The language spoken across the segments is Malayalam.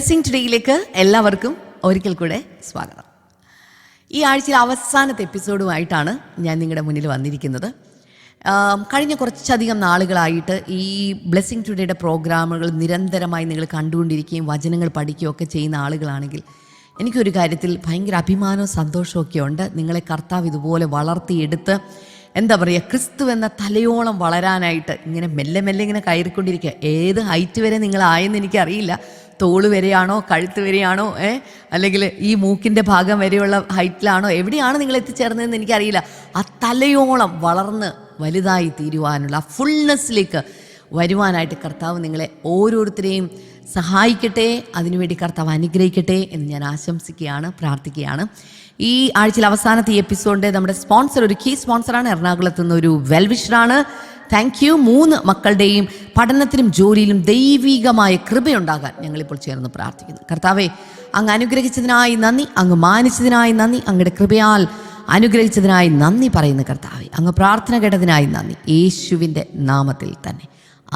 ബ്ലെസ്സിങ് ടുഡേയിലേക്ക് എല്ലാവർക്കും ഒരിക്കൽ കൂടെ സ്വാഗതം. ഈ ആഴ്ചയിലെ അവസാനത്തെ എപ്പിസോഡുമായിട്ടാണ് ഞാൻ നിങ്ങളുടെ മുന്നിൽ വന്നിരിക്കുന്നത്. കഴിഞ്ഞ കുറച്ചധികം നാളുകളായിട്ട് ഈ ബ്ലെസ്സിങ് ടുഡേയുടെ പ്രോഗ്രാമുകൾ നിരന്തരമായി നിങ്ങൾ കണ്ടുകൊണ്ടിരിക്കുകയും വചനങ്ങൾ പഠിക്കുകയും ഒക്കെ ചെയ്യുന്ന ആളുകളാണെങ്കിൽ എനിക്കൊരു കാര്യത്തിൽ ഭയങ്കര അഭിമാനവും സന്തോഷവും ഒക്കെ ഉണ്ട്. നിങ്ങളെ കർത്താവ് ഇതുപോലെ വളർത്തിയെടുത്ത് എന്താ പറയുക ക്രിസ്തു എന്ന തലയോളം വളരാനായിട്ട് ഇങ്ങനെ മെല്ലെ മെല്ലെ ഇങ്ങനെ കയറിക്കൊണ്ടിരിക്കുക. ഏത് ഹൈറ്റ് വരെ നിങ്ങളായെന്ന് എനിക്കറിയില്ല. തോൾ വരെയാണോ കഴുത്ത് വരെയാണോ ഏ? അല്ലെങ്കിൽ ഈ മൂക്കിന്റെ ഭാഗം വരെയുള്ള ഹൈറ്റിലാണോ? എവിടെയാണ് നിങ്ങൾ എത്തിച്ചേർന്നതെന്ന് എനിക്കറിയില്ല. ആ തലയോളം വളർന്ന് വലുതായി തീരുവാനുള്ള ആ ഫുൾനെസ്സിലേക്ക് വരുവാനായിട്ട് കർത്താവ് നിങ്ങളെ ഓരോരുത്തരെയും സഹായിക്കട്ടെ അതിനുവേണ്ടി കർത്താവ് അനുഗ്രഹിക്കട്ടെ എന്ന് ഞാൻ ആശംസിക്കുകയാണ് പ്രാർത്ഥിക്കുകയാണ്. ഈ ആഴ്ചയിൽ അവസാനത്തെ ഈ എപ്പിസോഡിന്റെ നമ്മുടെ സ്പോൺസർ ഒരു കീ സ്പോൺസറാണ് എറണാകുളത്ത് നിന്ന് ഒരു വെൽവിഷറാണ് താങ്ക് യു മൂന്ന് മക്കളുടെയും പഠനത്തിലും ജോലിയിലും ദൈവികമായ കൃപയുണ്ടാകാൻ ഞങ്ങളിപ്പോൾ ചേർന്ന് പ്രാർത്ഥിക്കുന്നു. കർത്താവെ അങ്ങ് അനുഗ്രഹിച്ചതിനായി നന്ദി അങ്ങ് മാനിച്ചതിനായി നന്ദി അങ്ങയുടെ കൃപയാൽ അനുഗ്രഹിച്ചതിനായി നന്ദി പറയുന്ന കർത്താവെ. അങ്ങ് പ്രാർത്ഥന കേട്ടതിനായി നന്ദി. യേശുവിന്റെ നാമത്തിൽ തന്നെ.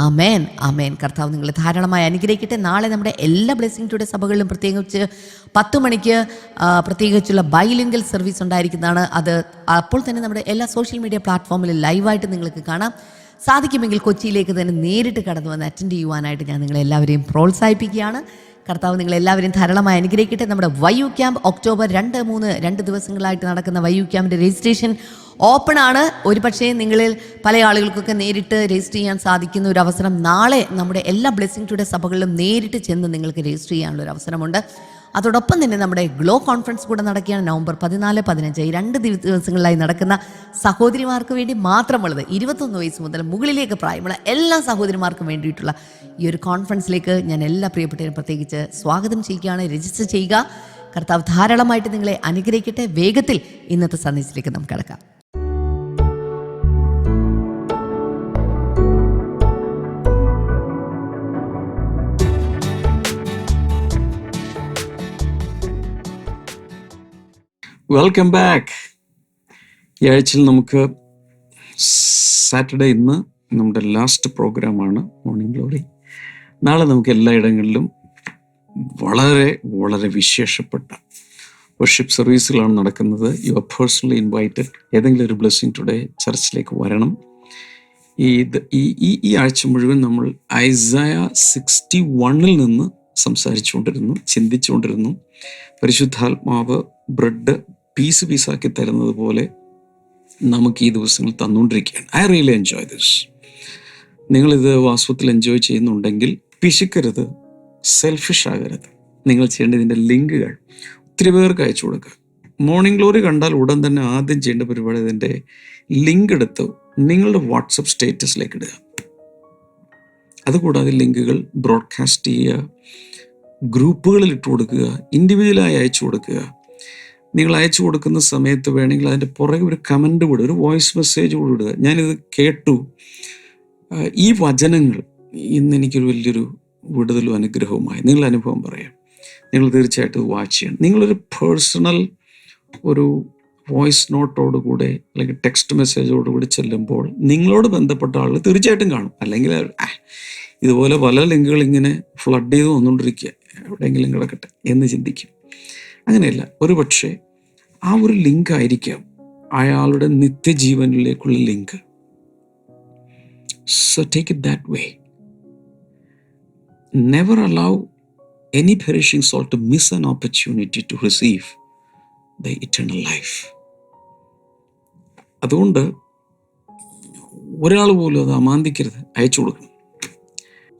അമേൻ അമേൻ കർത്താവ് നിങ്ങൾ ധാരാളമായി അനുഗ്രഹിക്കട്ടെ. നാളെ നമ്മുടെ എല്ലാ ബ്ലെസ്സിംഗ് ടുഡേ സഭകളിലും പ്രത്യേകിച്ച് പത്ത് മണിക്ക് പ്രത്യേകിച്ചുള്ള ബൈലിംഗൽ സർവീസ് ഉണ്ടായിരിക്കുന്നതാണ്. അത് അപ്പോൾ തന്നെ നമ്മുടെ എല്ലാ സോഷ്യൽ മീഡിയ പ്ലാറ്റ്ഫോമിലും ലൈവായിട്ട് നിങ്ങൾക്ക് കാണാം. സാധിക്കുമെങ്കിൽ കൊച്ചിയിലേക്ക് തന്നെ നേരിട്ട് കടന്നു വന്ന് അറ്റൻഡ് ചെയ്യുവാനായിട്ട് ഞാൻ നിങ്ങളെല്ലാവരെയും പ്രോത്സാഹിപ്പിക്കുകയാണ്. കർത്താവ് നിങ്ങളെല്ലാവരെയും ധാരാളമായി അനുഗ്രഹിക്കട്ടെ. നമ്മുടെ വയു ക്യാമ്പ് ഒക്ടോബർ രണ്ട് മൂന്ന് രണ്ട് ദിവസങ്ങളായിട്ട് നടക്കുന്ന വയു ക്യാമ്പിന്റെ രജിസ്ട്രേഷൻ ഓപ്പൺ ആണ്. ഒരു പക്ഷേ നിങ്ങളിൽ പല ആളുകൾക്കൊക്കെ നേരിട്ട് രജിസ്റ്റർ ചെയ്യാൻ സാധിക്കുന്ന ഒരു അവസരം നാളെ നമ്മുടെ എല്ലാ ബ്ലെസ്സിംഗ് ടുഡേ സഭകളിലും നേരിട്ട് ചെന്ന് നിങ്ങൾക്ക് രജിസ്റ്റർ ചെയ്യാനുള്ള ഒരു അവസരമുണ്ട്. അതോടൊപ്പം തന്നെ നമ്മുടെ ഗ്ലോ കോൺഫറൻസ് കൂടെ നടക്കുകയാണ് നവംബർ പതിനാല് പതിനഞ്ച്. ഈ രണ്ട് ദിവസങ്ങളിലായി നടക്കുന്ന സഹോദരിമാർക്ക് വേണ്ടി മാത്രമുള്ളത് ഇരുപത്തൊന്ന് വയസ്സ് മുതൽ മുകളിലേക്ക് പ്രായമുള്ള എല്ലാ സഹോദരിമാർക്കും വേണ്ടിയിട്ടുള്ള ഈ ഒരു കോൺഫറൻസിലേക്ക് ഞാൻ എല്ലാ പ്രിയപ്പെട്ടവരും പ്രത്യേകിച്ച് സ്വാഗതം ചെയ്യുകയാണ് രജിസ്റ്റർ ചെയ്യുക. കർത്താവ് ധാരാളമായിട്ട് നിങ്ങളെ അനുഗ്രഹിക്കട്ടെ. വേഗത്തിൽ ഇന്നത്തെ സന്ദേശത്തിലേക്ക് നമുക്ക് കിടക്കാം. വെൽക്കം ബാക്ക് ഈ ആഴ്ചയിൽ നമുക്ക് സാറ്റർഡേ ഇന്ന് നമ്മുടെ ലാസ്റ്റ് പ്രോഗ്രാമാണ് മോർണിംഗ് ഗ്ലോറി നാളെ നമുക്ക് എല്ലായിടങ്ങളിലും വളരെ വളരെ വിശേഷപ്പെട്ട വർഷിപ്പ് സർവീസുകളാണ് നടക്കുന്നത്. യു ആർ പേഴ്സണലി ഇൻവൈറ്റഡ് ഏതെങ്കിലും ഒരു ബ്ലെസ്സിങ് ടുഡേ ചർച്ചിലേക്ക് വരണം. ഈ ഈ ഈ ആഴ്ച മുഴുവൻ നമ്മൾ ഐസയ സിക്സ്റ്റി വണ്ണിൽ നിന്ന് സംസാരിച്ചുകൊണ്ടിരുന്നു ചിന്തിച്ചുകൊണ്ടിരുന്നു. പരിശുദ്ധാത്മാവ് ബ്രെഡ് പീസ് പീസാക്കി തരുന്നത് പോലെ നമുക്ക് ഈ ദിവസങ്ങൾ തന്നുകൊണ്ടിരിക്കുകയാണ്. ഐ റിയലി എൻജോയ് ദിസ് നിങ്ങളിത് വാസ്തവത്തിൽ എൻജോയ് ചെയ്യുന്നുണ്ടെങ്കിൽ പിശുക്കരുത് സെൽഫിഷ് ആകരുത്. നിങ്ങൾ ചെയ്യേണ്ട ഇതിന്റെ ലിങ്കുകൾ ഒത്തിരി പേർക്ക് അയച്ചു കൊടുക്കുക. മോർണിംഗ് ഗ്ലോറി കണ്ടാൽ ഉടൻ തന്നെ ആദ്യം ചെയ്യേണ്ട പരിപാടി ഇതിന്റെ ലിങ്ക് എടുത്ത് നിങ്ങളുടെ വാട്സപ്പ് സ്റ്റേറ്റസിലേക്ക് ഇടുക. അതുകൂടാതെ ലിങ്കുകൾ ബ്രോഡ്കാസ്റ്റ് ചെയ്യുക ഗ്രൂപ്പുകളിൽ ഇട്ട് കൊടുക്കുക ഇൻഡിവിജ്വലായി അയച്ചു കൊടുക്കുക. നിങ്ങൾ അയച്ചു കൊടുക്കുന്ന സമയത്ത് വേണമെങ്കിൽ അതിന്റെ പുറകെ ഒരു കമന്റ് കൂടെ ഒരു വോയിസ് മെസ്സേജ് കൂടെ ഇടുക. ഞാനിത് കേട്ടു. ഈ വചനങ്ങൾ ഇന്ന് എനിക്കൊരു വലിയൊരു വിടുതലും അനുഗ്രഹവുമായി. നിങ്ങളുടെ അനുഭവം പറയാം. നിങ്ങൾ തീർച്ചയായിട്ടും വാച്ച് ചെയ്യണം. നിങ്ങളൊരു പേഴ്സണൽ ഒരു വോയിസ് നോട്ടോടുകൂടെ അല്ലെങ്കിൽ ടെക്സ്റ്റ് മെസ്സേജോട് കൂടി ചെല്ലുമ്പോൾ നിങ്ങളോട് ബന്ധപ്പെട്ട ആളുകൾ തീർച്ചയായിട്ടും കാണും. അല്ലെങ്കിൽ ഇതുപോലെ പല ലിങ്കുകൾ ഇങ്ങനെ ഫ്ലഡ് ചെയ്ത് വന്നുകൊണ്ടിരിക്കുക. എവിടെയെങ്കിലും കിടക്കട്ടെ എന്ന് ചിന്തിക്കും. അങ്ങനെയല്ല ഒരു പക്ഷേ ആ ഒരു ലിങ്ക് ആയിരിക്കാം അയാളുടെ നിത്യജീവനിലേക്കുള്ള link. So take it that way never allow any perishing soul to miss an opportunity to receive the eternal life അതുകൊണ്ട് ഒരാൾ പോലും അത് അമാന്തിക്കരുത് അയച്ചു കൊടുക്കണം.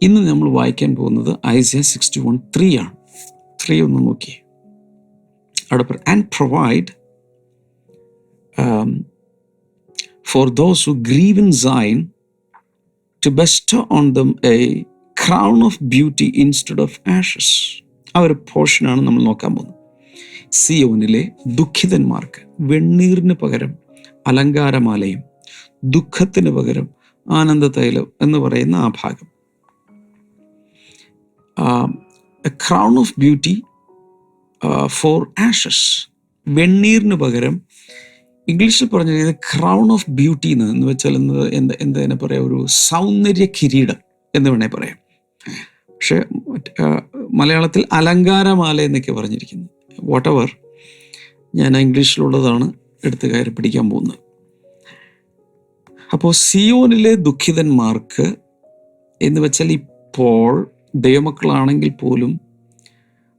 ഇന്ന് നമ്മൾ വായിക്കാൻ പോകുന്നത് ഐസിയ സിക്സ്റ്റി വൺ ത്രീ ആണ്. ത്രീ ഒന്ന് നോക്കിയേ. അവിടെ and provide for those who grieve in Zion to bestow them a crown of beauty instead of ashes ആ ഒരു പോർഷനാണ് നമ്മൾ നോക്കാൻ പോകുന്നത്. സിയോനിലെ ദുഃഖിതന്മാർക്ക് വെണ്ണീറിന് പകരം അലങ്കാരമാലയും ദുഃഖത്തിന് പകരം ആനന്ദ തൈലം എന്ന് പറയുന്ന ആ ഭാഗം. Crown of beauty for ashes വെണ്ണീറിന് പകരം ഇംഗ്ലീഷിൽ പറഞ്ഞിരിക്കുന്നത് ക്രൗൺ ഓഫ് ബ്യൂട്ടി എന്ന് എന്ന് വെച്ചാൽ എന്ത് എന്താ എന്താ പറയാ ഒരു സൗന്ദര്യ കിരീടം എന്ന് വേണേൽ പറയാം. പക്ഷെ മലയാളത്തിൽ അലങ്കാരമാല എന്നൊക്കെ പറഞ്ഞിരിക്കുന്നു. വാട്ട് എവർ ഞാൻ ഇംഗ്ലീഷിലുള്ളതാണ് എടുത്ത് കയറി പിടിക്കാൻ പോകുന്നത്. അപ്പോൾ സിയോനിലെ ദുഃഖിതന്മാർക്ക് എന്ന് വെച്ചാൽ ഇപ്പോൾ ദൈവമക്കളാണെങ്കിൽ പോലും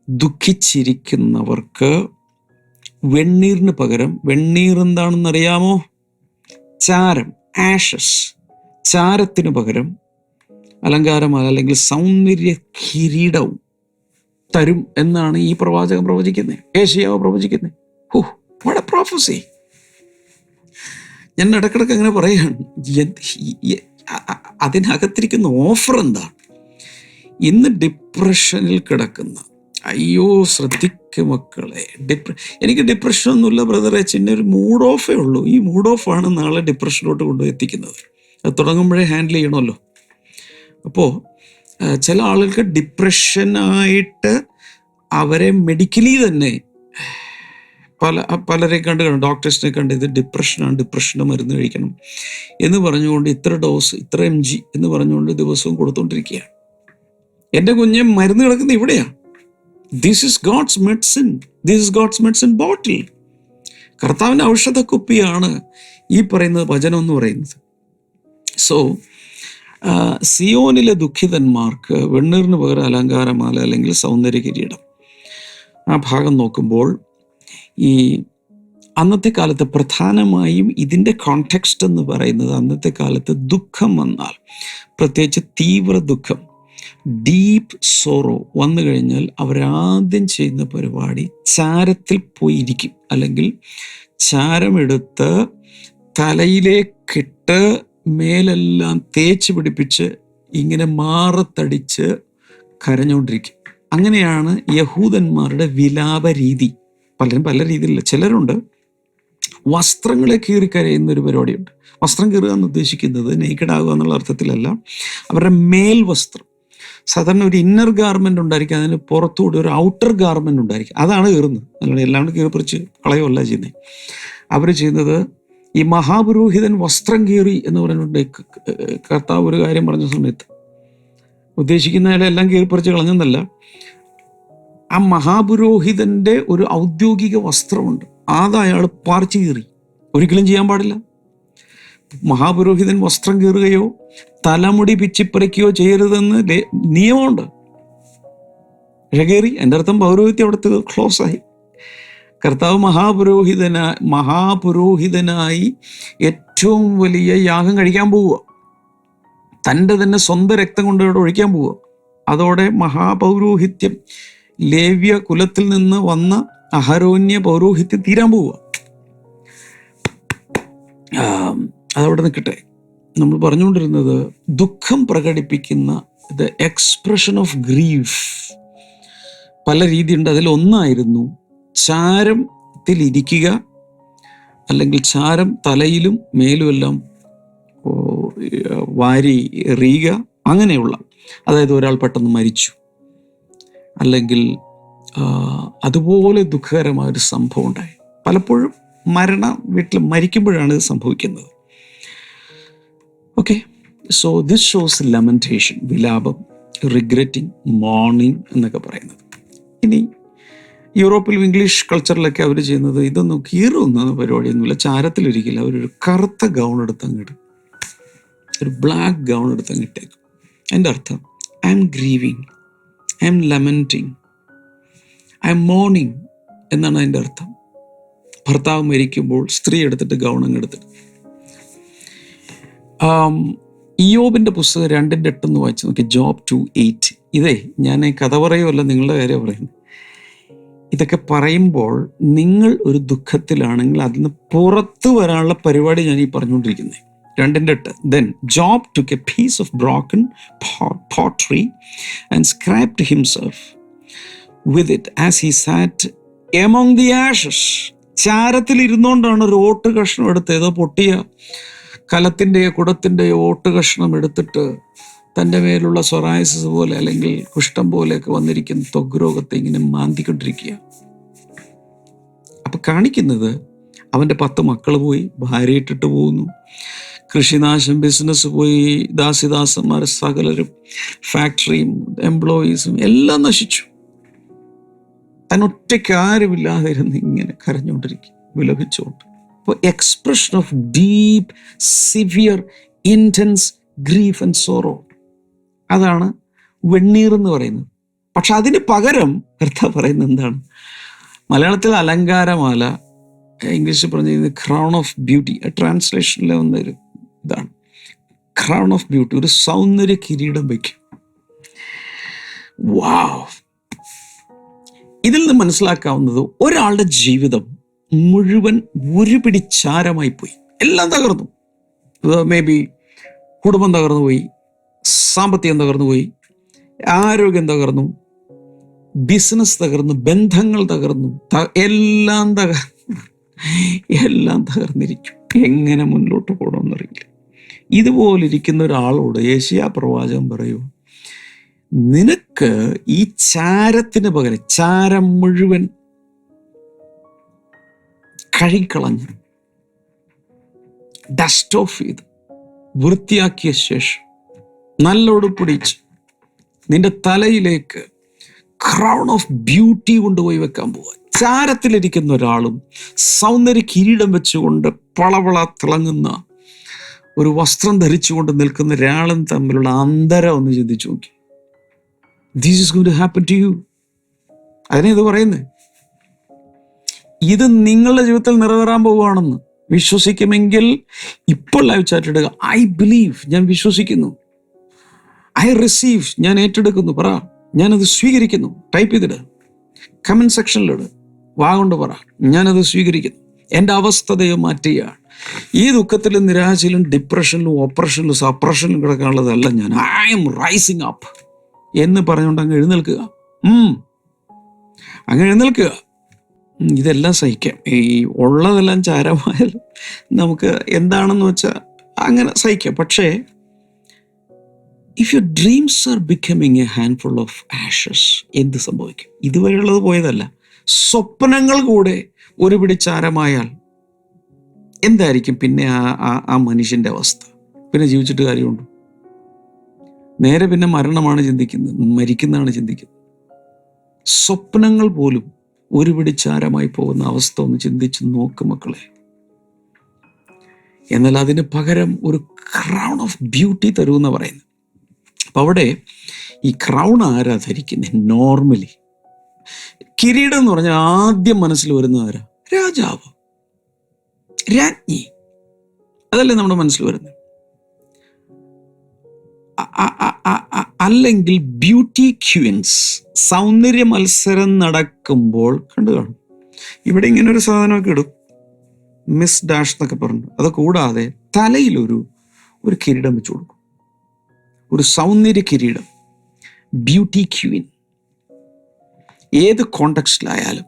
ദുഃഖിച്ചിരിക്കുന്നവർക്ക് വെണ്ണീറിന് പകരം വെണ്ണീർ എന്താണെന്നറിയാമോ? ചാരം ആഷസ് ചാരത്തിന് പകരം അലങ്കാരമാല അല്ലെങ്കിൽ സൗന്ദര്യ കിരീടവും തരും എന്നാണ് ഈ പ്രവാചകൻ പ്രവചിക്കുന്നത്. ഏഷ്യാവ് പ്രവചിക്കുന്നത്. prophecy. ഞാൻ ഇടക്കിടക്ക് അങ്ങനെ പറയുകയാണ്. അതിനകത്തിരിക്കുന്ന ഓഫർ എന്താണ്? ഇന്ന് ഡിപ്രഷനിൽ കിടക്കുന്ന അയ്യോ ശ്രദ്ധിക്ക് മക്കളെ. ഡിപ്ര എനിക്ക് ഡിപ്രഷൻ ഒന്നുമില്ല ബ്രദറെ ചിന്ന ഒരു മൂഡ് ഓഫേ ഉള്ളൂ. ഈ മൂഡ് ഓഫാണ് നാളെ ഡിപ്രഷനിലോട്ട് കൊണ്ടുപോയി എത്തിക്കുന്നത്. അത് തുടങ്ങുമ്പോഴേ ഹാൻഡിൽ ചെയ്യണമല്ലോ. അപ്പോൾ ചില ആളുകൾക്ക് ഡിപ്രഷനായിട്ട് അവരെ മെഡിക്കലി തന്നെ പല പലരെ കണ്ട് കാണും. ഡോക്ടേഴ്സിനെ കണ്ട് ഇത് ഡിപ്രഷനാണ് ഡിപ്രഷന്റെ മരുന്ന് കഴിക്കണം എന്ന് പറഞ്ഞുകൊണ്ട് ഇത്ര ഡോസ് ഇത്ര എം ജി എന്ന് പറഞ്ഞുകൊണ്ട് ദിവസവും കൊടുത്തുകൊണ്ടിരിക്കുകയാണ് എന്റെ കുഞ്ഞെ മരുന്ന് കിടക്കുന്നത് ഇവിടെയാണ് this is God's medicine this is God's medicine bottle കർത്താവിന്റെ ഔഷധക്കുപ്പിയാണ് ഈ പറയുന്നത് വചനം എന്ന് പറയുന്നത്. സോ സിയോനിലെ ദുഃഖിതന്മാർക്ക് വെണ്ണീറിന് പകരം അലങ്കാരമാല അല്ലെങ്കിൽ സൗന്ദര്യ കിരീടം. ആ ഭാഗം നോക്കുമ്പോൾ ഈ അന്നത്തെ കാലത്ത് പ്രധാനമായും ഇതിന്റെ കോണ്ടെക്സ്റ്റ് എന്ന് പറയുന്നത് അന്നത്തെ കാലത്ത് ദുഃഖം വന്നാൽ പ്രത്യേകിച്ച് തീവ്ര ദുഃഖം ഡീപ്പ് സോറോ വന്നു കഴിഞ്ഞാൽ അവരാദ്യം ചെയ്യുന്ന പരിപാടി ചാരത്തിൽ പോയിരിക്കും അല്ലെങ്കിൽ ചാരമെടുത്ത് തലയിലേക്കിട്ട് മേലെല്ലാം തേച്ച് പിടിപ്പിച്ച് ഇങ്ങനെ മാറത്തടിച്ച് കരഞ്ഞുകൊണ്ടിരിക്കും. അങ്ങനെയാണ് യഹൂദന്മാരുടെ വിലാപ രീതി പലരും പല രീതിയിലുള്ള ചിലരുണ്ട് വസ്ത്രങ്ങളെ കീറി കരയുന്ന ഒരു പരിപാടിയുണ്ട്. വസ്ത്രം കീറുക എന്ന് ഉദ്ദേശിക്കുന്നത് നേക്കഡാകുക എന്നുള്ള അർത്ഥത്തിലല്ല. അവരുടെ മേൽ വസ്ത്രം സാധാരണ ഒരു ഇന്നർ ഗാർമെന്റ് ഉണ്ടായിരിക്കും. അതിന് പുറത്തുകൂടി ഒരു ഔട്ടർ ഗാർമെന്റ് ഉണ്ടായിരിക്കും. അതാണ് കീറുന്നത് അല്ലാണ്ട് എല്ലാം കീറിപ്പറിച്ച് കളയുമല്ല ചെയ്യുന്നത് അവർ ചെയ്യുന്നത് ഈ മഹാപുരോഹിതൻ വസ്ത്രം കീറി എന്ന് ക- കർത്താവ് ഒരു കാര്യം പറഞ്ഞ സമയത്ത്. ഉദ്ദേശിക്കുന്ന എല്ലാം കീറിപ്പറിച്ച് കളഞ്ഞെന്നല്ല. ആ മഹാപുരോഹിതന്റെ ഒരു ഔദ്യോഗിക വസ്ത്രമുണ്ട്. അത് പാർച്ചു കീറി. ഒരിക്കലും ചെയ്യാൻ പാടില്ല. മഹാപുരോഹിതൻ വസ്ത്രം കീറുകയോ തലമുടി പിച്ചിപ്പറിക്കുകയോ ചെയ്യരുതെന്ന് നിയമമുണ്ട്. പക്ഷെ കയറി എന്റെ അർത്ഥം പൗരോഹിത്യം അവിടെ ക്ലോസ് ആയി കർത്താവ് മഹാപുരോഹിതനായി മഹാപുരോഹിതനായി ഏറ്റവും വലിയ യാഗം കഴിക്കാൻ പോവുക. തന്റെ തന്നെ സ്വന്തം രക്തം കൊണ്ട് ഒഴിക്കാൻ പോവുക. അതോടെ മഹാപൗരോഹിത്യം ലേവ്യ കുലത്തിൽ നിന്ന് വന്ന അഹരോന്യ പൗരോഹിത്യം തീരാൻ പോവുക. അതവിടെ നിൽക്കട്ടെ. നമ്മൾ പറഞ്ഞുകൊണ്ടിരുന്നത് ദുഃഖം പ്രകടിപ്പിക്കുന്ന ദ എക്സ്പ്രഷൻ ഓഫ് ഗ്രീഫ് പല രീതിയുണ്ട്. ചാരത്തിൽ ഇരിക്കുക അല്ലെങ്കിൽ ചാരം തലയിലും മേലുമെല്ലാം വാരി എറിയുക അങ്ങനെയുള്ള. അതായത് ഒരാൾ പെട്ടെന്ന് മരിച്ചു. അല്ലെങ്കിൽ അതുപോലെ ദുഃഖകരമായ ഒരു സംഭവം ഉണ്ടായി. പലപ്പോഴും മരണ വീട്ടിൽ മരിക്കുമ്പോഴാണ് ഇത് സംഭവിക്കുന്നത്. Okay so this shows lamentation വിലാപം റിഗ്രറ്റിംഗ് മോർണിംഗ് എന്നൊക്കെ പറയുന്നത്. ഇനി യൂറോപ്പിൽ ഇംഗ്ലീഷ് കൾച്ചറിലൊക്കെ അവർ ചെയ്യുന്നത് ഇതൊന്നും കീറുന്ന പരിപാടിയൊന്നുമില്ല. ചാരത്തിലിരിക്കില്ല അവരൊരു കറുത്ത ഗൗൺ എടുത്ത് അങ്ങിടും ഒരു ബ്ലാക്ക് ഗൗൺ എടുത്ത് അങ്ങിട്ടേക്കും എന്റെ അർത്ഥം I'm grieving I'm lamenting I'm mourning എന്നാണ് അതിന്റെ അർത്ഥം. ഭർത്താവ് മരിക്കുമ്പോൾ സ്ത്രീ എടുത്തിട്ട് ഗൗൺ ആം, ഇയോബിന്റെ പുസ്തകം രണ്ടിന്റെ എട്ടെന്ന് വായിച്ചു നോക്കി. Job two eight. ഇതേ ഞാൻ കഥ പറയുമല്ല നിങ്ങളുടെ കാര്യം പറയുന്നത്. ഇതൊക്കെ പറയുമ്പോൾ നിങ്ങൾ ഒരു ദുഃഖത്തിലാണെങ്കിൽ അതിൽ നിന്ന് പുറത്തു വരാനുള്ള പരിപാടി ഞാൻ ഈ പറഞ്ഞുകൊണ്ടിരിക്കുന്നത് രണ്ടിന്റെ എട്ട്. Then Job took a piece of broken pottery and scraped himself with it as he sat among the ashes ചാരത്തിൽ ഇരുന്നുകൊണ്ടാണ് ഒരു ഓട്ട് കഷ്ണം എടുത്ത് ഏതോ പൊട്ടിയ കലത്തിന്റെയോ കുടത്തിന്റെയോ ഓട്ട് കഷ്ണം എടുത്തിട്ട് തന്റെ മേലുള്ള സൊറായസിസ് പോലെ അല്ലെങ്കിൽ കുഷ്ഠം പോലെയൊക്കെ വന്നിരിക്കുന്ന ത്വഗ് രോഗത്തെ ഇങ്ങനെ മാന്തിക്കൊണ്ടിരിക്കുക അപ്പം കാണിക്കുന്നത് അവന്റെ പത്ത് മക്കൾ പോയി ഭാര്യ ഇട്ടിട്ട് പോകുന്നു. കൃഷിനാശം ബിസിനസ് പോയി ദാസിദാസന്മാർ സകലരും ഫാക്ടറിയും എംപ്ലോയീസും എല്ലാം നശിച്ചു. തന്നൊറ്റയ്ക്ക് ആരുമില്ലാതെ ഇരുന്ന് ഇങ്ങനെ കരഞ്ഞുകൊണ്ടിരിക്കും വിലപിച്ചുകൊണ്ട് expression of deep severe intense grief and sorrow അതാണ് വെണ്ണീർ എന്ന് പറയുന്നത്. പക്ഷെ അതിന് പകരം കർത്താവ് പറയുന്നത് എന്താണ്? മലയാളത്തിൽ അലങ്കാരമാല ഇംഗ്ലീഷിൽ പറഞ്ഞിരുന്നത് ക്രൗൺ ഓഫ് ബ്യൂട്ടി ട്രാൻസ്ലേഷനിൽ വന്നൊരു ഇതാണ്. ക്രൗൺ ഓഫ് ബ്യൂട്ടി ഒരു സൗന്ദര്യ കിരീടം വയ്ക്കും. വാവ് ഇതിൽ നിന്ന് മനസ്സിലാക്കാവുന്നത് ഒരാളുടെ ജീവിതം മുഴുവൻ ഒരു പിടി ചാരമായി പോയി. എല്ലാം തകർന്നു. മേ ബി കുടുംബം തകർന്നു പോയി സാമ്പത്തികം തകർന്നു പോയി ആരോഗ്യം തകർന്നു ബിസിനസ് തകർന്നു ബന്ധങ്ങൾ തകർന്നു എല്ലാം തകർന്നു എല്ലാം തകർന്നിരിക്കും. എങ്ങനെ മുന്നോട്ട് പോകണമെന്നറിയില്ല ഇതുപോലിരിക്കുന്ന ഒരാളോട് ഏഷ്യാ പ്രവാചകൻ പറയൂ നിനക്ക് ഈ ചാരത്തിന് പകരം ചാരം മുഴുവൻ കഴുകിക്കളഞ്ഞ്. ഡസ്റ്റ് ഓഫ് ചെയ്ത്. വൃത്തിയാക്കിയ ശേഷം നല്ല ഉടുപ്പിടിച്ച് നിന്റെ തലയിലേക്ക് ക്രൗൺ ഓഫ് ബ്യൂട്ടി കൊണ്ടുപോയി വെക്കാൻ പോവുക ചാരത്തിലിരിക്കുന്ന ഒരാളും സൗന്ദര്യ കിരീടം വെച്ചുകൊണ്ട് പളവള തിളങ്ങുന്ന ഒരു വസ്ത്രം ധരിച്ചുകൊണ്ട് നിൽക്കുന്ന ഒരാളും തമ്മിലുള്ള അന്തരം ഒന്ന് ചിന്തിച്ചു നോക്കി. These is going to happen to you അതിനെ ഇത് പറയുന്നത് ഇത് നിങ്ങളുടെ ജീവിതത്തിൽ നിറവേറാൻ പോവുകയാണെന്ന് വിശ്വസിക്കുമെങ്കിൽ ഇപ്പോൾ ലൈവ് ചാറ്റ് ഇടുക. ഐ ബിലീവ് ഞാൻ വിശ്വസിക്കുന്നു. ഐ റിസീവ് ഞാൻ ഏറ്റെടുക്കുന്നു. പറ. ഞാനത് സ്വീകരിക്കുന്നു. ടൈപ്പ് ചെയ്തിട്. കമന്റ് സെക്ഷനിലിട് വാ കൊണ്ട് പറ. ഞാനത് സ്വീകരിക്കുന്നു. എന്റെ അവസ്ഥതയെ മാറ്റുകയാണ് ഈ ദുഃഖത്തിലും നിരാശയിലും ഡിപ്രഷനിലും ഓപ്പറേഷനിലും സപ്രഷനിലും കിടക്കാനുള്ളതല്ല ഞാൻ. ഐ എം റൈസിങ് അപ്പ് എന്ന് പറഞ്ഞുകൊണ്ട് അങ്ങ് എഴുന്നേൽക്കുക. അങ്ങ് എഴുന്നേൽക്കുക. ഇതെല്ലാം സഹിക്കാം. ഈ ഉള്ളതെല്ലാം ചാരമായാലും നമുക്ക് എന്താണെന്ന് വെച്ചാൽ അങ്ങനെ സഹിക്കാം. പക്ഷേ if you dreams are becoming a handful of ashes എന്ത് സംഭവിക്കും? ഇതുവരെയുള്ളത് പോയതല്ല. സ്വപ്നങ്ങൾ കൂടെ ഒരു പിടി ചാരമായാൽ എന്തായിരിക്കും പിന്നെ ആ ആ- മനുഷ്യന്റെ അവസ്ഥ? പിന്നെ ജീവിച്ചിട്ട് കാര്യമുണ്ടോ? നേരെ പിന്നെ മരണമാണ് ചിന്തിക്കുന്നത് മരിക്കുന്നതാണ് ചിന്തിക്കുന്നത്. സ്വപ്നങ്ങൾ പോലും ഒരു പിടി ചാരമായി പോകുന്ന അവസ്ഥ ഒന്ന് ചിന്തിച്ച് നോക്ക് മക്കളെ. എന്നാൽ അതിന് പകരം ഒരു ക്രൗൺ ഓഫ് ബ്യൂട്ടി തരുമെന്ന് പറയുന്നു. അപ്പം അവിടെ ഈ ക്രൗൺ ആരാ ധരിക്കുന്നത് നോർമലി കിരീടം എന്ന് പറഞ്ഞാൽ ആദ്യം മനസ്സിൽ വരുന്നത് ആരാ? രാജാവ്. രാജ്ഞി. അതല്ലേ നമ്മുടെ മനസ്സിൽ വരുന്നത്? അല്ലെങ്കിൽ ബ്യൂട്ടി ക്യൂൻസ് സൗന്ദര്യ മത്സരം നടക്കുമ്പോൾ കണ്ടു കാണും. ഇവിടെ ഇങ്ങനെ ഒരു സാധനമൊക്കെ ഇടും. മിസ് ഡാഷ് എന്നൊക്കെ പറഞ്ഞു. അത് കൂടാതെ തലയിലൊരു ഒരു കിരീടം വെച്ചു കൊടുക്കും. ഒരു സൗന്ദര്യ കിരീടം. ബ്യൂട്ടി ക്യൂൻ ഏത് കോണ്ടക്സ്റ്റിലായാലും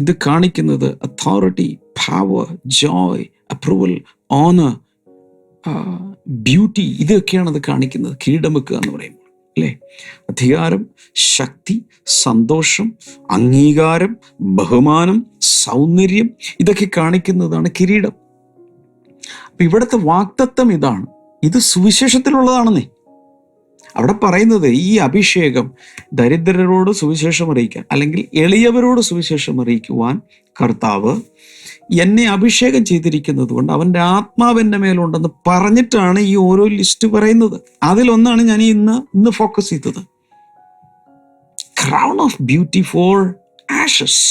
ഇത് കാണിക്കുന്നത് authority power joy approval honour beauty ഇതൊക്കെയാണ് അത് കാണിക്കുന്നത്. കിരീടം വെക്കുക എന്ന് പറയുമ്പോൾ. അല്ലേ? അധികാരം ശക്തി സന്തോഷം അംഗീകാരം ബഹുമാനം സൗന്ദര്യം ഇതൊക്കെ കാണിക്കുന്നതാണ് കിരീടം. അപ്പൊ ഇവിടുത്തെ വാക്തത്വം ഇതാണ്. ഇത് സുവിശേഷത്തിലുള്ളതാണെന്നേ. അവിടെ പറയുന്നത് ഈ അഭിഷേകം ദരിദ്രരോട് സുവിശേഷം അറിയിക്കാൻ അല്ലെങ്കിൽ എളിയവരോട് സുവിശേഷം അറിയിക്കുവാൻ കർത്താവ് എന്നെ അഭിഷേകം ചെയ്തിരിക്കുന്നത് കൊണ്ട് അവന്റെ ആത്മാവ് എന്റെ മേലുണ്ടെന്ന് പറഞ്ഞിട്ടാണ് ഈ ഓരോ ലിസ്റ്റ് പറയുന്നത്. അതിലൊന്നാണ് ഞാൻ ഇന്ന് ഇന്ന് ഫോക്കസ് ചെയ്തത്. Crown of beauty for ashes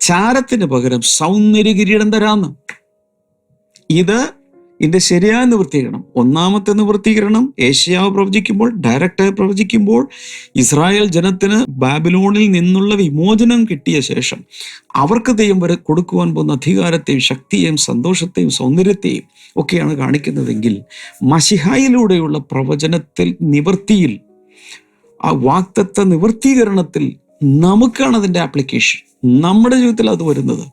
ചാരത്തിന് പകരം സൗന്ദര്യ കിരീടം തരാന്ന് ഇത് ഇതിന്റെ ശരിയായ നിവൃത്തീകരണം ഒന്നാമത്തെ നിവൃത്തീകരണം ഏഷ്യാവ് പ്രവചിക്കുമ്പോൾ ഡയറക്റ്റായി പ്രവചിക്കുമ്പോൾ ഇസ്രായേൽ ജനത്തിന് ബാബിലോണിൽ നിന്നുള്ള വിമോചനം കിട്ടിയ ശേഷം അവർക്ക് ദൈവം വരെ കൊടുക്കുവാൻ പോകുന്ന അധികാരത്തെയും ശക്തിയെയും സന്തോഷത്തെയും സൗന്ദര്യത്തെയും ഒക്കെയാണ് കാണിക്കുന്നതെങ്കിൽ മഷിഹായിലൂടെയുള്ള പ്രവചനത്തിൽ നിവൃത്തിയിൽ ആ വാക്തത്വ നിവൃത്തീകരണത്തിൽ നമുക്കാണ് അതിന്റെ ആപ്ലിക്കേഷൻ നമ്മുടെ ജീവിതത്തിൽ അത് വരുന്നത്.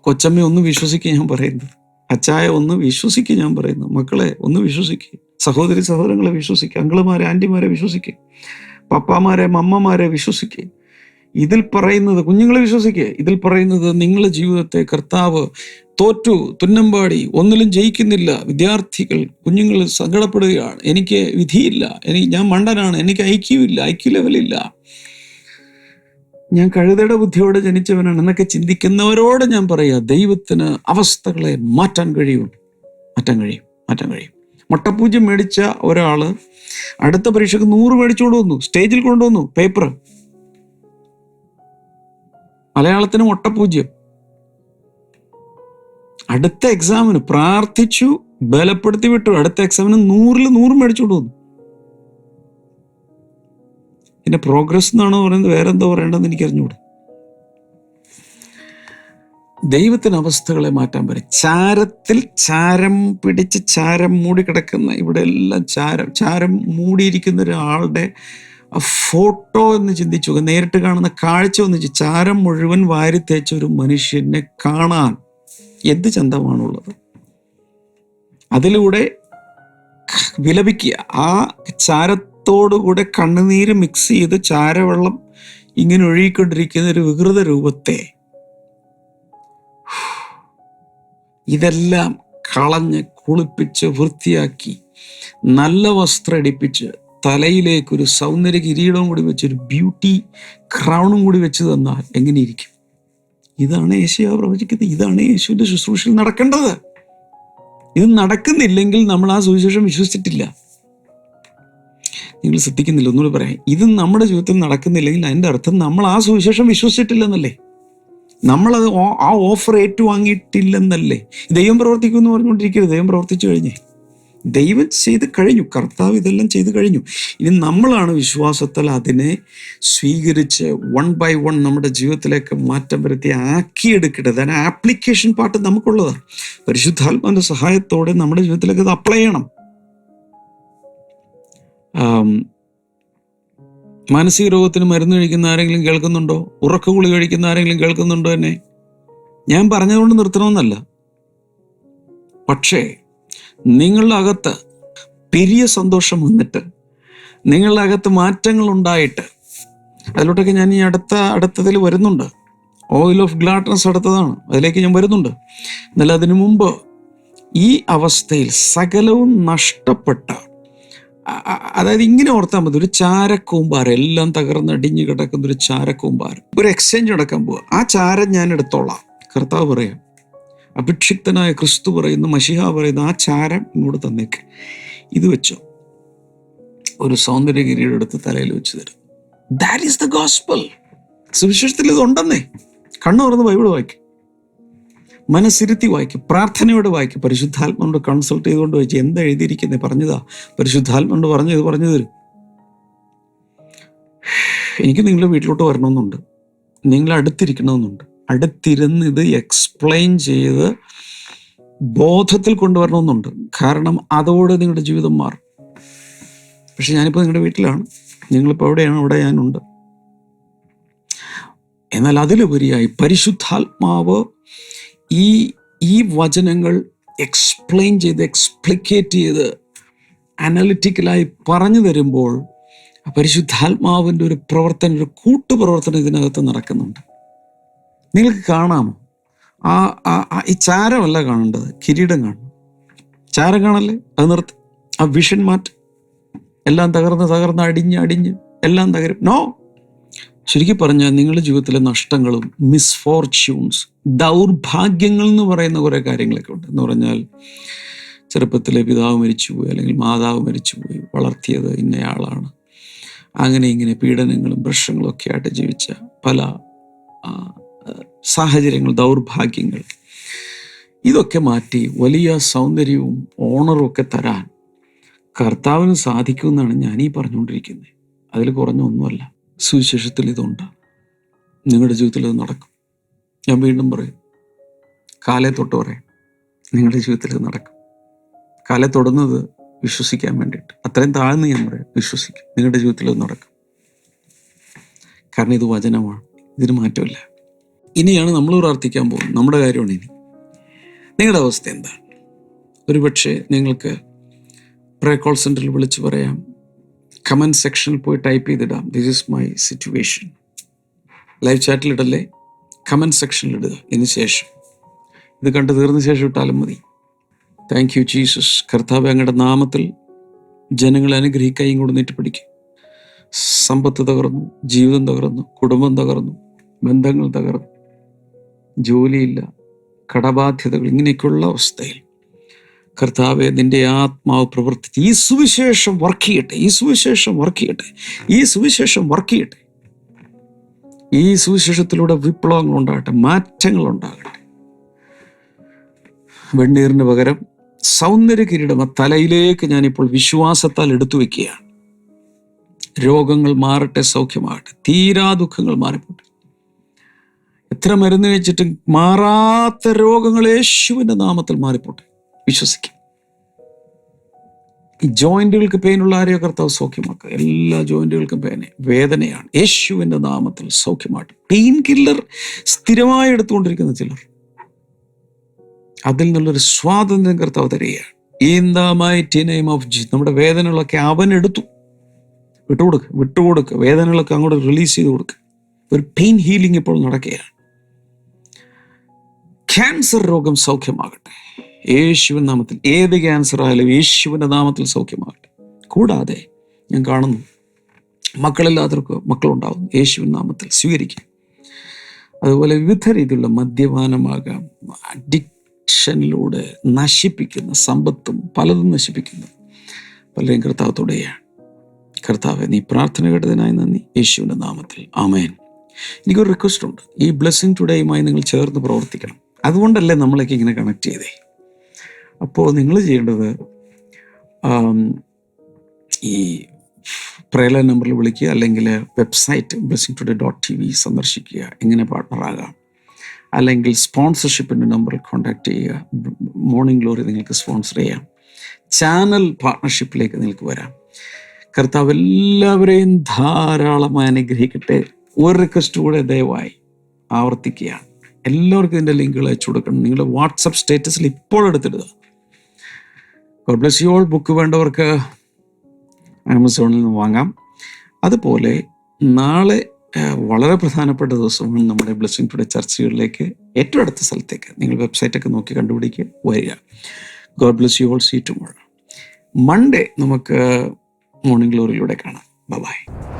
കൊച്ചമ്മ ഒന്ന് വിശ്വസിക്കുക ഞാൻ പറയുന്നത്. അച്ചായ ഒന്ന് വിശ്വസിക്കുക ഞാൻ പറയുന്നു. മക്കളെ ഒന്ന് വിശ്വസിക്കുക സഹോദരി സഹോദരങ്ങളെ വിശ്വസിക്കുക അങ്കിളുമാരെ ആന്റിമാരെ വിശ്വസിക്കുക പപ്പാമാരെ മമ്മമാരെ വിശ്വസിക്കുക ഇതിൽ പറയുന്നത് കുഞ്ഞുങ്ങളെ വിശ്വസിക്കുക ഇതിൽ പറയുന്നത് നിങ്ങളുടെ ജീവിതത്തെ കർത്താവ് തോറ്റു തുന്നമ്പാടി ഒന്നിലും ജയിക്കുന്നില്ല. വിദ്യാർത്ഥികൾ കുഞ്ഞുങ്ങൾ സങ്കടപ്പെടുകയാണ്. എനിക്ക് വിധിയില്ല. എനിക്ക് ഞാൻ മണ്ടനാണ്. എനിക്ക് ഐക്യമില്ല ഐക്യ ലെവലില്ല ഞാൻ കഴുതയുടെ ബുദ്ധിയോടെ ജനിച്ചവനാണ് എന്നൊക്കെ ചിന്തിക്കുന്നവരോട് ഞാൻ പറയുക ദൈവത്തിന് അവസ്ഥകളെ മാറ്റാൻ കഴിയും. മാറ്റാൻ കഴിയും മാറ്റാൻ കഴിയും. മുട്ടപ്പൂജ്യം മേടിച്ച ഒരാൾ അടുത്ത പരീക്ഷക്ക് നൂറ് മേടിച്ചുകൊണ്ട് വന്നു സ്റ്റേജിൽ കൊണ്ടുവന്നു പേപ്പർ മലയാളത്തിന് മുട്ടപ്പൂജ്യം. അടുത്ത എക്സാമിന് പ്രാർത്ഥിച്ചു ബലപ്പെടുത്തി വിട്ടു. അടുത്ത എക്സാമിന് നൂറിൽ നൂറ് മേടിച്ചുകൊണ്ട് വന്നു പിന്നെ പ്രോഗ്രസ് എന്നാണോ പറയുന്നത്? വേറെ എന്തോ പറയേണ്ടതെന്ന് എനിക്ക് അറിഞ്ഞുകൂടെ ദൈവത്തിന് അവസ്ഥകളെ മാറ്റാൻ പറ്റും. ചാരത്തിൽ ചാരം പിടിച്ച് ചാരം മൂടി കിടക്കുന്ന ഇവിടെ എല്ലാം ചാരം ചാരം മൂടിയിരിക്കുന്ന ഒരാളുടെ ഫോട്ടോ എന്ന് ചിന്തിച്ചു നേരിട്ട് കാണുന്ന കാഴ്ച ഒന്ന് ചാരം മുഴുവൻ വാരി തേച്ച ഒരു മനുഷ്യനെ കാണാൻ എന്ത് ചന്തമാണുള്ളത്? അതിലൂടെ വിലപിക്കുക. ആ ചാരത്തോടുകൂടെ കണ്ണുനീര് മിക്സ് ചെയ്ത് ചാരവെള്ളം ഇങ്ങനെ ഒഴുകിക്കൊണ്ടിരിക്കുന്ന ഒരു വികൃത രൂപത്തെ. ഇതെല്ലാം കളഞ്ഞ് കുളിപ്പിച്ച് വൃത്തിയാക്കി നല്ല വസ്ത്രം അടിപ്പിച്ച് തലയിലേക്ക് ഒരു സൗന്ദര്യ കിരീടവും കൂടി വെച്ച് ഒരു ബ്യൂട്ടി ക്രൗണും കൂടി വെച്ച് തന്നാൽ എങ്ങനെയിരിക്കും? ഇതാണ് യേശുവ പ്രവചിക്കുന്നത്. ഇതാണ് യേശുവിന്റെ ശുശ്രൂഷയിൽ നടക്കേണ്ടത്. ഇത് നടക്കുന്നില്ലെങ്കിൽ നമ്മൾ ആ സുവിശേഷം വിശ്വസിച്ചിട്ടില്ല. നിങ്ങൾ ശ്രദ്ധിക്കുന്നില്ല ഒന്നുകൂടി പറയാം. ഇത് നമ്മുടെ ജീവിതത്തിൽ നടക്കുന്നില്ലെങ്കിൽ അതിന്റെ അർത്ഥം നമ്മൾ ആ സുവിശേഷം വിശ്വസിച്ചിട്ടില്ലെന്നല്ലേ? നമ്മളത് ആ ഓഫർ ഏറ്റുവാങ്ങിയിട്ടില്ലെന്നല്ലേ? ദൈവം പ്രവർത്തിക്കുമെന്ന് പറഞ്ഞുകൊണ്ടിരിക്കരുത്. ദൈവം പ്രവർത്തിച്ചു കഴിഞ്ഞേ. ദൈവം ചെയ്ത് കഴിഞ്ഞു. കർത്താവ് ഇതെല്ലാം ചെയ്ത് കഴിഞ്ഞു. ഇനി നമ്മളാണ് വിശ്വാസത്താൽ അതിനെ സ്വീകരിച്ച് വൺ ബൈ വൺ നമ്മുടെ ജീവിതത്തിലേക്ക് മാറ്റം വരുത്തി ആക്കിയെടുക്കേണ്ടത്. അതിന് ആപ്ലിക്കേഷൻ പാട്ട് നമുക്കുള്ളതാണ്. പരിശുദ്ധാത്മാവിന്റെ സഹായത്തോടെ നമ്മുടെ ജീവിതത്തിലേക്ക് അത് അപ്ലൈ ചെയ്യണം. മാനസിക രോഗത്തിന് മരുന്ന് കഴിക്കുന്ന ആരെങ്കിലും കേൾക്കുന്നുണ്ടോ? ഉറക്ക ഗുളി കഴിക്കുന്ന ആരെങ്കിലും കേൾക്കുന്നുണ്ടോ എന്നെ? ഞാൻ പറഞ്ഞതുകൊണ്ട് നിർത്തണമെന്നല്ല. പക്ഷേ നിങ്ങളുടെ അകത്ത് പെരിയ സന്തോഷം വന്നിട്ട് നിങ്ങളുടെ അകത്ത് മാറ്റങ്ങൾ ഉണ്ടായിട്ട് അതിലോട്ടൊക്കെ ഞാൻ ഈ അടുത്ത അടുത്തതിൽ വരുന്നുണ്ട്. ഓയിൽ ഓഫ് ഗ്ലാഡ്നസ് അടുത്തതാണ്. അതിലേക്ക് ഞാൻ വരുന്നുണ്ട്. എന്നാൽ അതിനു മുമ്പ് ഈ അവസ്ഥയിൽ സകലവും നഷ്ടപ്പെട്ട അതായത് ഇങ്ങനെ ഓർത്താൽ മതി. ഒരു ചാരക്കൂമ്പാർ എല്ലാം തകർന്ന് അടിഞ്ഞു കിടക്കുന്ന ഒരു ചാരക്കൂമ്പാർ ഒരു എക്സ്ചേഞ്ച് നടക്കാൻ പോവുക ആ ചാരം ഞാൻ എടുത്തോളാം. കർത്താവ് പറയാം. അഭിക്ഷിക്തനായ ക്രിസ്തു പറയുന്നു മഷിഹ പറയുന്നു ആ ചാരം ഇങ്ങോട്ട് തന്നേക്ക്. ഇത് വെച്ചോ. ഒരു സൗന്ദര്യഗിരിയുടെ അടുത്ത് തലയിൽ വെച്ച് തരും. ദാറ്റ് ഈസ് ദ ഗോസ്പൽ സുവിശേഷത്തിൽ ഇത് ഉണ്ടെന്നേ. കണ്ണു തുറന്ന് ബൈബിൾ വായിക്കും. മനസ്സിരുത്തി വായിക്കും പ്രാർത്ഥനയോട് വായിക്കും. പരിശുദ്ധാത്മാനോട് കൺസൾട്ട് ചെയ്തുകൊണ്ട് വായിച്ചു എന്താ എഴുതിയിരിക്കുന്നത് പറഞ്ഞതാ. പരിശുദ്ധാത്മാനോട് പറഞ്ഞത് പറഞ്ഞു തരും. എനിക്ക് നിങ്ങളുടെ വീട്ടിലോട്ട് വരണമെന്നുണ്ട്. നിങ്ങൾ അടുത്തിരിക്കണമെന്നുണ്ട്. അടുത്തിരുന്ന് ഇത് എക്സ്പ്ലെയിൻ ചെയ്ത് ബോധത്തിൽ കൊണ്ടുവരണമെന്നുണ്ട്. കാരണം അതോട് നിങ്ങളുടെ ജീവിതം മാറും. പക്ഷെ ഞാനിപ്പോൾ നിങ്ങളുടെ വീട്ടിലാണ്. നിങ്ങളിപ്പോൾ എവിടെയാണ്? അവിടെ ഞാനുണ്ട്. എന്നാൽ അതിലുപരിയായി പരിശുദ്ധാത്മാവ് ഈ ഈ വചനങ്ങൾ എക്സ്പ്ലെയിൻ ചെയ്ത് എക്സ്പ്ലിക്കേറ്റ് ചെയ്ത് അനലിറ്റിക്കലായി പറഞ്ഞു തരുമ്പോൾ പരിശുദ്ധാത്മാവിന്റെ ഒരു പ്രവർത്തനം ഒരു കൂട്ടുപ്രവർത്തനം ഇതിനകത്ത് നടക്കുന്നുണ്ട്. നിങ്ങൾക്ക് കാണാമോ? ആ ഈ ചാരമല്ല കാണേണ്ടത് കിരീടം കാണണം. ചാരം കാണല്ലേ? അത് നിർത്തി. ആ വിഷൻ മാറ്റ്. എല്ലാം തകർന്ന് തകർന്ന് അടിഞ്ഞ് അടിഞ്ഞ് എല്ലാം തകരും. നോ ശരിക്കും പറഞ്ഞാൽ നിങ്ങളുടെ ജീവിതത്തിലെ നഷ്ടങ്ങളും മിസ്ഫോർച്യൂൺസ് ദൗർഭാഗ്യങ്ങൾ എന്ന് പറയുന്ന കുറേ കാര്യങ്ങളൊക്കെ ഉണ്ട്. എന്ന് പറഞ്ഞാൽ ചെറുപ്പത്തിലെ പിതാവ് മരിച്ചുപോയി അല്ലെങ്കിൽ മാതാവ് മരിച്ചുപോയി വളർത്തിയത് ഇന്നയാളാണ്. അങ്ങനെ ഇങ്ങനെ പീഡനങ്ങളും പ്രശ്നങ്ങളും ഒക്കെ ആയിട്ട് ജീവിച്ച പല സാഹചര്യങ്ങൾ ദൗർഭാഗ്യങ്ങൾ. ഇതൊക്കെ മാറ്റി വലിയ സൗന്ദര്യവും ഓണറും ഒക്കെ തരാൻ കർത്താവിന് സാധിക്കുമെന്നാണ് ഞാനീ പറഞ്ഞുകൊണ്ടിരിക്കുന്നത്. അതിൽ കുറഞ്ഞ ഒന്നുമല്ല സുവിശേഷത്തിൽ ഇതുണ്ട് നിങ്ങളുടെ ജീവിതത്തിൽ ഇത് നടക്കും. ഞാൻ വീണ്ടും പറയും കാലെ തൊട്ട് പറയാം നിങ്ങളുടെ ജീവിതത്തിൽ ഇത് നടക്കും. കാലെ തൊടുന്നത് വിശ്വസിക്കാൻ വേണ്ടിയിട്ട്. അത്രയും താഴ്ന്ന് ഞാൻ പറയാം വിശ്വസിക്കും. നിങ്ങളുടെ ജീവിതത്തിൽ ഇത് നടക്കും. കാരണം ഇത് വചനമാണ് ഇതിന് മാറ്റമില്ല. ഇനിയാണ് നമ്മൾ പ്രാർത്ഥിക്കാൻ പോകുന്നത്. നമ്മുടെ കാര്യമാണ് ഇനി. നിങ്ങളുടെ അവസ്ഥ എന്താണ്? ഒരുപക്ഷെ നിങ്ങൾക്ക് പ്രേ കോൾ സെന്ററിൽ വിളിച്ച് പറയാം കമന്റ് സെക്ഷനിൽ പോയി ടൈപ്പ് ചെയ്തിടാം. This is my situation live ചാറ്റിലിടല്ലേ comment സെക്ഷനിൽ ഇടുക. ഇതിന് ശേഷം. ഇത് കണ്ട് തീർന്ന ശേഷം ഇട്ടാലും മതി. താങ്ക് യു ജീസസ് കർത്താവ് അങ്ങയുടെ നാമത്തിൽ ജനങ്ങളെ അനുഗ്രഹിക്കുകയും നീട്ടി പിടിക്കും. സമ്പത്ത് തകർന്നു ജീവിതം തകർന്നു കുടുംബം തകർന്നു ബന്ധങ്ങൾ തകർന്നു ജോലിയില്ല കടബാധ്യതകൾ ഇങ്ങനെയൊക്കെയുള്ള അവസ്ഥയിൽ കർത്താവെ നിന്റെ ആത്മാവ് പ്രവർത്തിച്ച് ഈ സുവിശേഷം വർക്ക് ചെയ്യട്ടെ ഈ സുവിശേഷം വർക്ക് ചെയ്യട്ടെ ഈ സുവിശേഷം വർക്ക് ചെയ്യട്ടെ ഈ സുവിശേഷത്തിലൂടെ വിപ്ലവങ്ങൾ ഉണ്ടാകട്ടെ മാറ്റങ്ങൾ ഉണ്ടാകട്ടെ. വെണ്ണീറിന് പകരം സൗന്ദര്യ കിരീടം ആ തലയിലേക്ക് ഞാനിപ്പോൾ വിശ്വാസത്താൽ എടുത്തു വയ്ക്കുകയാണ്. രോഗങ്ങൾ മാറട്ടെ സൗഖ്യമാകട്ടെ തീരാ ദുഃഖങ്ങൾ മാറിപ്പോട്ടെ. എത്ര മരുന്ന് കഴിച്ചിട്ടും മാറാത്ത രോഗങ്ങൾ യേശുവിന്റെ നാമത്തിൽ മാറിപ്പോട്ടെ. വിശ്വസിക്കും. ഈ ജോയിന്റുകൾക്ക് പെയിനുള്ള ആരെയോ കർത്താവ് സൗഖ്യമാക്കുക. എല്ലാ ജോയിന്റുകൾക്കും പെയിന് വേദനയാണ്. യേശുവിന്റെ നാമത്തിൽ സൗഖ്യമാട്ടെ പെയിൻ കില്ലർ സ്ഥിരമായി എടുത്തുകൊണ്ടിരിക്കുന്ന ചിലർ. അതിൽ നിന്നുള്ളൊരു സ്വാതന്ത്ര്യം കർത്താവ് തരികയാണ്. In the name of G നമ്മുടെ വേദനകളൊക്കെ അവൻ എടുത്തു. വിട്ടുകൊടുക്കുക വിട്ടുകൊടുക്കുക വേദനകളൊക്കെ അങ്ങോട്ട് റിലീസ് ചെയ്ത് കൊടുക്കുക ഒരു പെയിൻ ഹീലിംഗ് ഇപ്പോൾ നടക്കുകയാണ്. ക്യാൻസർ രോഗം സൗഖ്യമാകട്ടെ. യേശുവിൻ നാമത്തിൽ ഏത് ക്യാൻസർ ആയാലും യേശുവിന്റെ നാമത്തിൽ സൗഖ്യമാകട്ടെ. കൂടാതെ ഞാൻ കാണുന്നു മക്കളില്ലാത്തവർക്ക് മക്കളുണ്ടാവും യേശുവിൻ നാമത്തിൽ സ്വീകരിക്കാം. അതുപോലെ വിവിധ രീതിയിലുള്ള മദ്യപാനമാകാം അഡിക്ഷനിലൂടെ നശിപ്പിക്കുന്ന സമ്പത്തും പലതും നശിപ്പിക്കുന്നു. പലരെയും കർത്താവത്തോടെയാണ് കർത്താവ് നീ പ്രാർത്ഥന കേട്ടതിനായി നന്ദി. യേശുവിന്റെ നാമത്തിൽ. ആമേൻ. എനിക്കൊരു റിക്വസ്റ്റ് ഉണ്ട്. ഈ ബ്ലെസ്സിങ് ടുഡേയുമായി നിങ്ങൾ ചേർന്ന് പ്രവർത്തിക്കണം. അതുകൊണ്ടല്ലേ നമ്മളൊക്കെ ഇങ്ങനെ കണക്ട് ചെയ്തേ? അപ്പോൾ നിങ്ങൾ ചെയ്യേണ്ടത് ഈ പ്രേല നമ്പറിൽ വിളിക്കുക അല്ലെങ്കിൽ website blessing today dot T V സന്ദർശിക്കുക എങ്ങനെ പാർട്ട്ണറാകാം അല്ലെങ്കിൽ സ്പോൺസർഷിപ്പിന്റെ നമ്പറിൽ കോൺടാക്ട് ചെയ്യുക മോർണിംഗ് ഗ്ലോറി നിങ്ങൾക്ക് സ്പോൺസർ ചെയ്യാം. ചാനൽ പാർട്ണർഷിപ്പിലേക്ക് നിങ്ങൾക്ക് വരാം. കർത്താവ് എല്ലാവരെയും ധാരാളമായി അനുഗ്രഹിക്കട്ടെ. ഒരു റിക്വസ്റ്റ് കൂടെ ദയവായി ആവർത്തിക്കുകയാണ്. എല്ലാവർക്കും ഇതിന്റെ ലിങ്കുകൾ അയച്ചു കൊടുക്കണം. നിങ്ങളുടെ വാട്സപ്പ് സ്റ്റേറ്റസിൽ ഇപ്പോൾ എടുത്തിടുക. God bless you all book വേണ്ടവർക്ക് ആമസോണിൽ നിന്ന് വാങ്ങാം. അതുപോലെ നാളെ വളരെ പ്രധാനപ്പെട്ട ദിവസമാണ് നമ്മുടെ ബ്ലെസ്സിങ് ടുഡേ ചർച്ചകളിലേക്ക് ഏറ്റവും അടുത്ത സ്ഥലത്തേക്ക്. നിങ്ങൾ വെബ്സൈറ്റൊക്കെ നോക്കി കണ്ടുപിടിക്കുക വരിക. God bless you all see Monday നമുക്ക് മോർണിംഗ് ഗ്ലോറിയിലൂടെ കാണാം. ബൈ